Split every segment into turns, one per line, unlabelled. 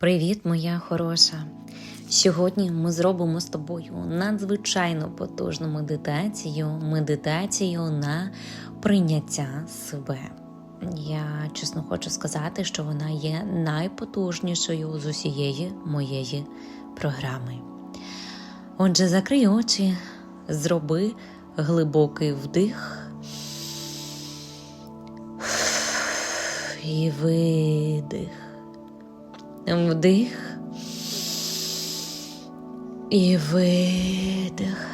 Привіт, моя хороша! Сьогодні ми зробимо з тобою надзвичайно потужну медитацію, медитацію на прийняття себе. Я чесно хочу сказати, що вона є найпотужнішою з усієї моєї програми. Отже, закрий очі, зроби глибокий вдих і видих. Вдих і видих.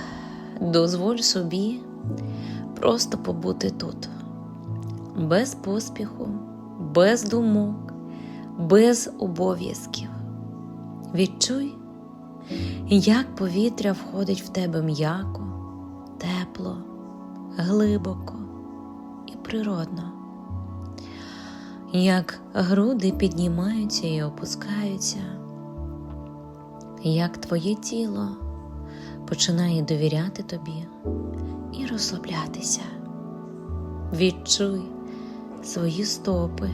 Дозволь собі просто побути тут, без поспіху, без думок, без обов'язків. Відчуй, як повітря входить в тебе м'яко, тепло, глибоко і природно як груди піднімаються і опускаються, як твоє тіло починає довіряти тобі і розслаблятися. Відчуй свої стопи,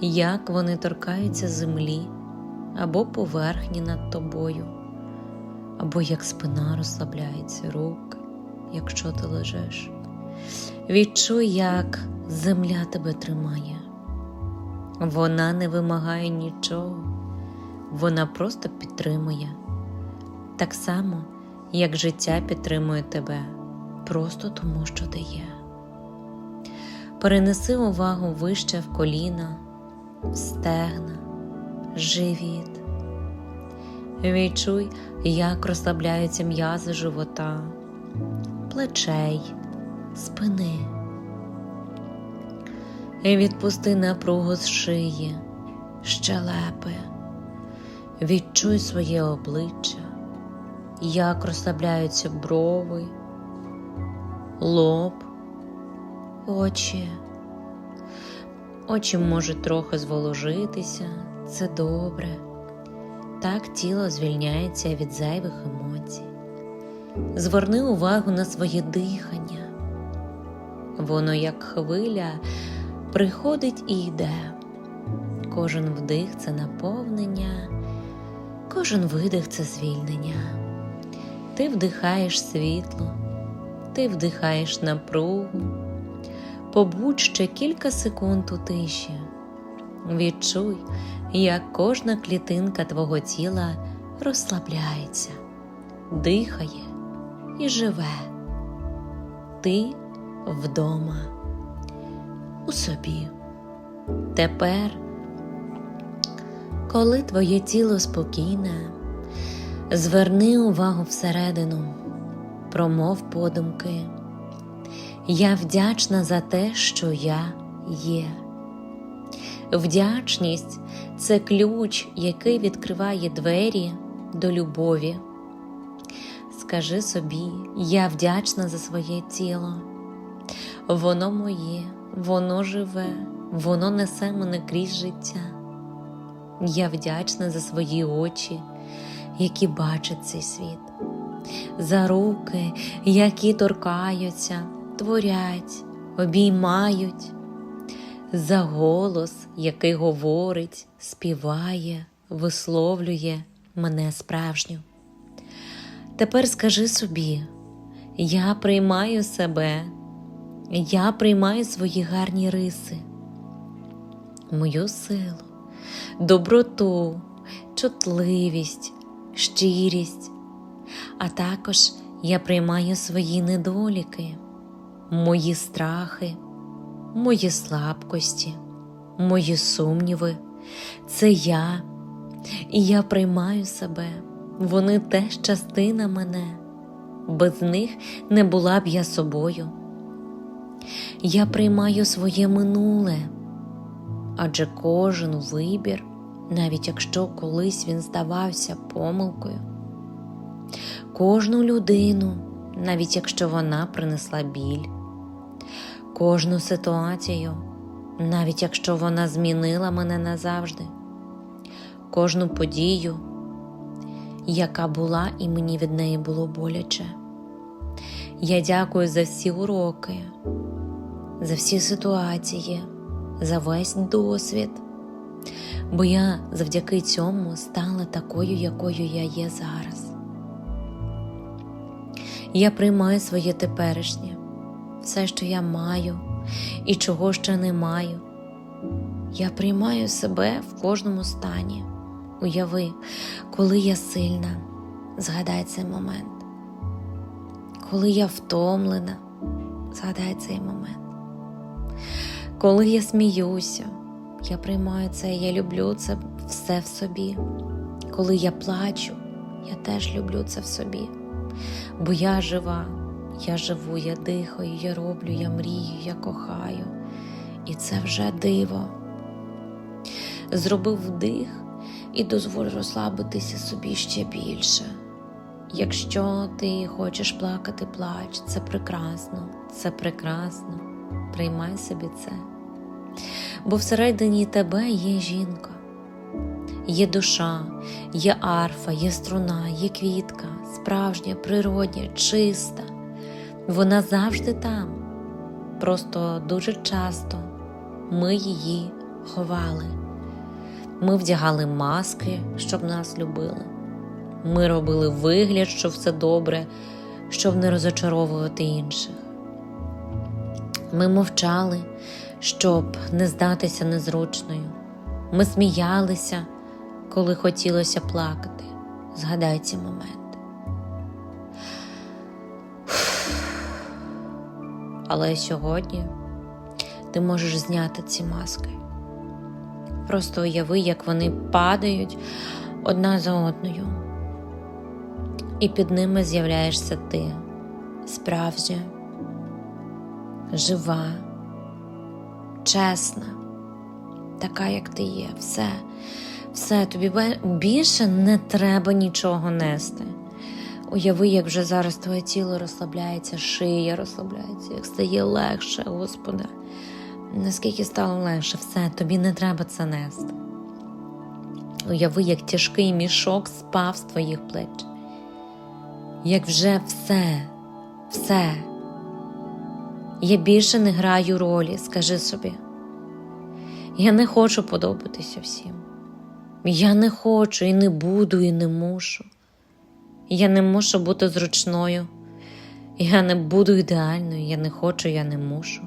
як вони торкаються землі або поверхні над тобою, або як спина розслабляється рук, якщо ти лежиш. Відчуй, як земля тебе тримає. Вона не вимагає нічого, вона просто підтримує. Так само, як життя підтримує тебе, просто тому, що ти є. Перенеси увагу вище в коліна, в стегна, живіт. Відчуй, як розслабляються м'язи живота, плечей, спини. І відпусти напругу з шиї, щелепи, відчуй своє обличчя, як розслабляються брови, лоб, очі. Очі можуть трохи зволожитися, це добре. Так тіло звільняється від зайвих емоцій. Зверни увагу на своє дихання. Воно як хвиля приходить і йде. Кожен вдих це наповнення, кожен видих це звільнення. Ти вдихаєш світло, ти вдихаєш напругу, побудь ще кілька секунд у тиші. Відчуй, як кожна клітинка твого тіла розслабляється, дихає і живе. Ти вдома у собі. Тепер, коли твоє тіло спокійне, зверни увагу всередину, промов подумки. Я вдячна за те, що я є. Вдячність це ключ, який відкриває двері до любові. Скажи собі, я вдячна за своє тіло. Воно моє, воно живе, воно несе мене крізь життя. Я вдячна за свої очі, які бачать цей світ, за руки, які торкаються, творять, обіймають, за голос, який говорить, співає, висловлює мене справжню. Тепер скажи собі, я приймаю себе. Я приймаю свої гарні риси, мою силу, доброту, чутливість, щирість, а також я приймаю свої недоліки, мої страхи, мої слабкості, мої сумніви. Це я, і я приймаю себе. Вони теж частина мене, без них не була б я собою. Я приймаю своє минуле, адже кожен вибір, навіть якщо колись він здавався помилкою, кожну людину, навіть якщо вона принесла біль, кожну ситуацію, навіть якщо вона змінила мене назавжди, кожну подію, яка була і мені від неї було боляче. Я дякую за всі уроки за всі ситуації, за весь досвід. бо я завдяки цьому стала такою, якою я є зараз. Я приймаю своє теперішнє, все, що я маю і чого ще не маю. Я приймаю себе в кожному стані. Уяви, коли я сильна, згадай цей момент. Коли я втомлена, згадай цей момент. Коли я сміюся, я приймаю це, я люблю це все в собі. Коли я плачу, я теж люблю це в собі. Бо я жива, я живу, я дихаю, я роблю, я мрію, я кохаю. І це вже диво. Зробив вдих і дозволь розслабитися собі ще більше. Якщо ти хочеш плакати, плач, це прекрасно, це прекрасно. Приймай собі це. Бо всередині тебе є жінка, є душа, є арфа, є струна, є квітка, справжня, природня, чиста. Вона завжди там. Просто дуже часто ми її ховали. Ми вдягали маски, щоб нас любили. Ми робили вигляд, що все добре, щоб не розочаровувати інших. Ми мовчали, щоб не здатися незручною. Ми сміялися, коли хотілося плакати. Згадай ці моменти. Але сьогодні ти можеш зняти ці маски. Просто уяви, як вони падають одна за одною, і під ними з'являєшся ти, справжня, жива, чесна, така, як ти є. Все, все, тобі більше не треба нічого нести. Уяви, як вже зараз твоє тіло розслабляється, шия розслабляється, як стає легше, Господи. Наскільки стало легше, все, тобі не треба це нести. Уяви, як тяжкий мішок спав з твоїх плеч, як вже все, все. Я більше не граю ролі, скажи собі. Я не хочу подобатися всім. Я не хочу і не буду, і не мушу. Я не мушу бути зручною. Я не буду ідеальною, я не хочу, я не мушу.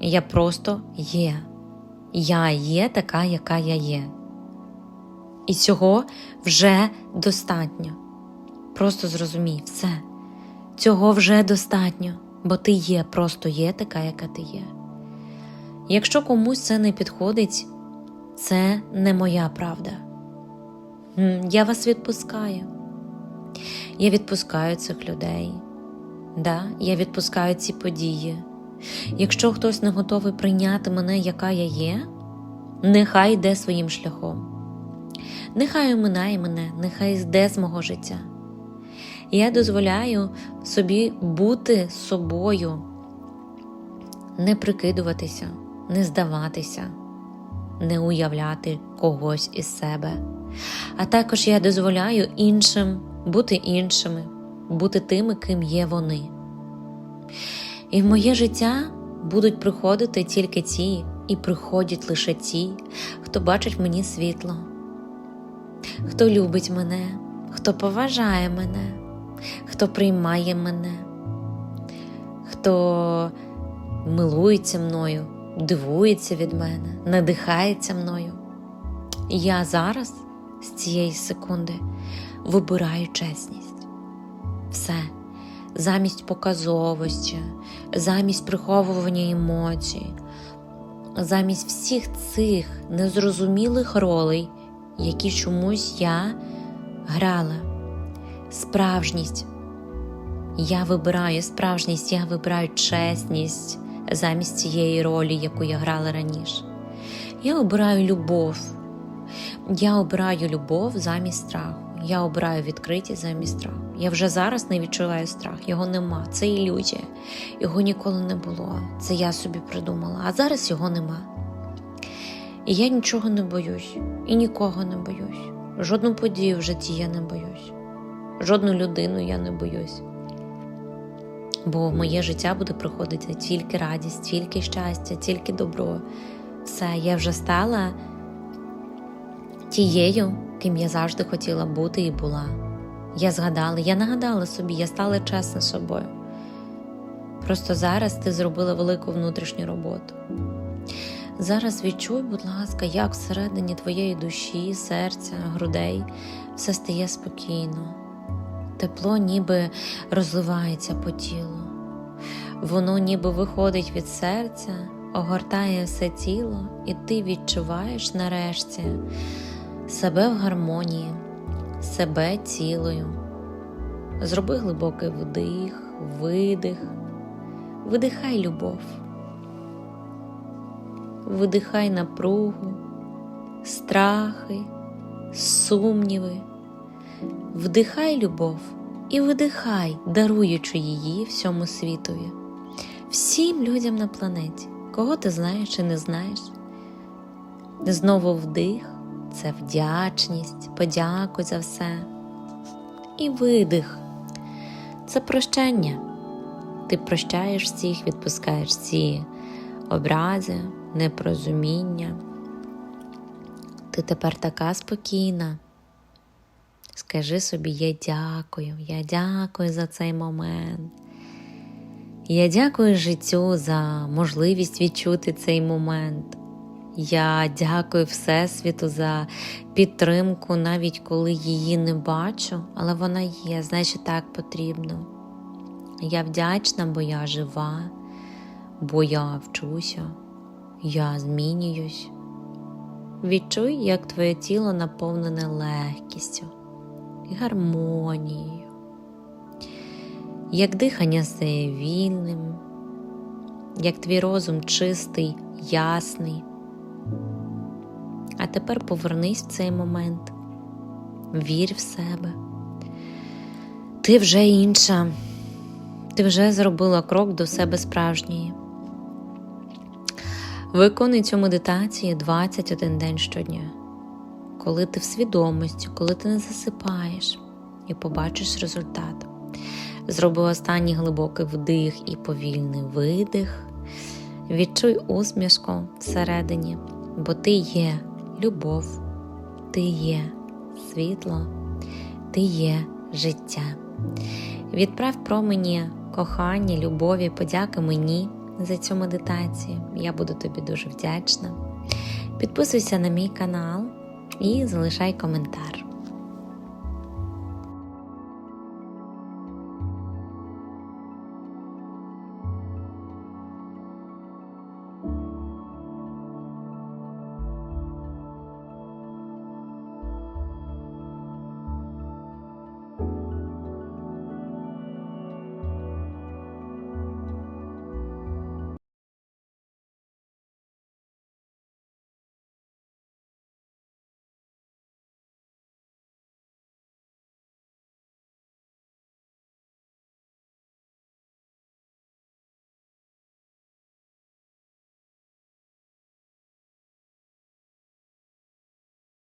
Я просто є. Я є така, яка я є. І цього вже достатньо. Просто зрозумій все. Цього вже достатньо, бо ти є, просто є така, яка ти є. Якщо комусь це не підходить, це не моя правда. Я вас відпускаю. Я відпускаю цих людей. Да, Я відпускаю ці події. Якщо хтось не готовий прийняти мене, яка я є, нехай йде своїм шляхом. Нехай оминає мене, нехай йде з мого життя. Я дозволяю собі бути собою, не прикидуватися, не здаватися, не уявляти когось із себе. А також я дозволяю іншим бути іншими, бути тими, ким є вони. І в моє життя будуть приходити тільки ті, і приходять лише ті, хто бачить мені світло, хто любить мене, хто поважає мене, хто приймає мене, хто милується мною, дивується від мене, надихається мною. Я зараз з цієї секунди вибираю чесність. Все замість показовості, замість приховування емоцій, замість всіх цих незрозумілих ролей, які чомусь я грала. Справжність. Я вибираю справжність, я вибираю чесність замість цієї ролі, яку я грала раніше. Я обираю любов. Я обираю любов замість страху. Я обираю відкритість замість страху. Я вже зараз не відчуваю страх, його нема. Це ілюзія, його ніколи не було. Це я собі придумала, а зараз його нема. І я нічого не боюсь, і нікого не боюсь. Жодну подію в житті я не боюсь, жодну людину я не боюсь. Бо в моє життя буде приходити тільки радість, тільки щастя, тільки добро. Все, я вже стала тією, ким я завжди хотіла бути і була. Я згадала, я нагадала собі, я стала чесна собою. Просто зараз ти зробила велику внутрішню роботу. Зараз відчуй, будь ласка, як всередині твоєї душі, серця, грудей все стає спокійно. Тепло ніби розливається по тілу. Воно ніби виходить від серця, огортає все тіло, і ти відчуваєш нарешті себе в гармонії, себе цілою. Зроби глибокий вдих, видих, видихай любов, видихай напругу, страхи, сумніви, вдихай любов і видихай, даруючи її всьому світові, всім людям на планеті, кого ти знаєш чи не знаєш. Знову вдих це вдячність, подякуй за все. І видих це прощення. Ти прощаєш всіх, відпускаєш всі образи, непорозуміння. Ти тепер така спокійна. Скажи собі, я дякую, я дякую за цей момент. Я дякую життю за можливість відчути цей момент. Я дякую Всесвіту за підтримку, навіть коли її не бачу, але вона є, значить так потрібно. Я вдячна, бо я жива, бо я вчуся, я змінююсь. Відчуй, як твоє тіло наповнене легкістю і гармонією, як дихання стає вільним, як твій розум чистий, ясний. А тепер повернись в цей момент, вір в себе. Ти вже інша, ти вже зробила крок до себе справжньої. Виконуй цю медитацію 21 день щодня, коли ти в свідомості, коли ти не засипаєш і побачиш результат. Зроби останній глибокий вдих і повільний видих. Відчуй усмішку всередині, бо ти є любов, ти є світло, ти є життя. Відправ промені кохання, любові, подяки мені за цю медитацію. Я буду тобі дуже вдячна. Підписуйся на мій канал і залишай коментар.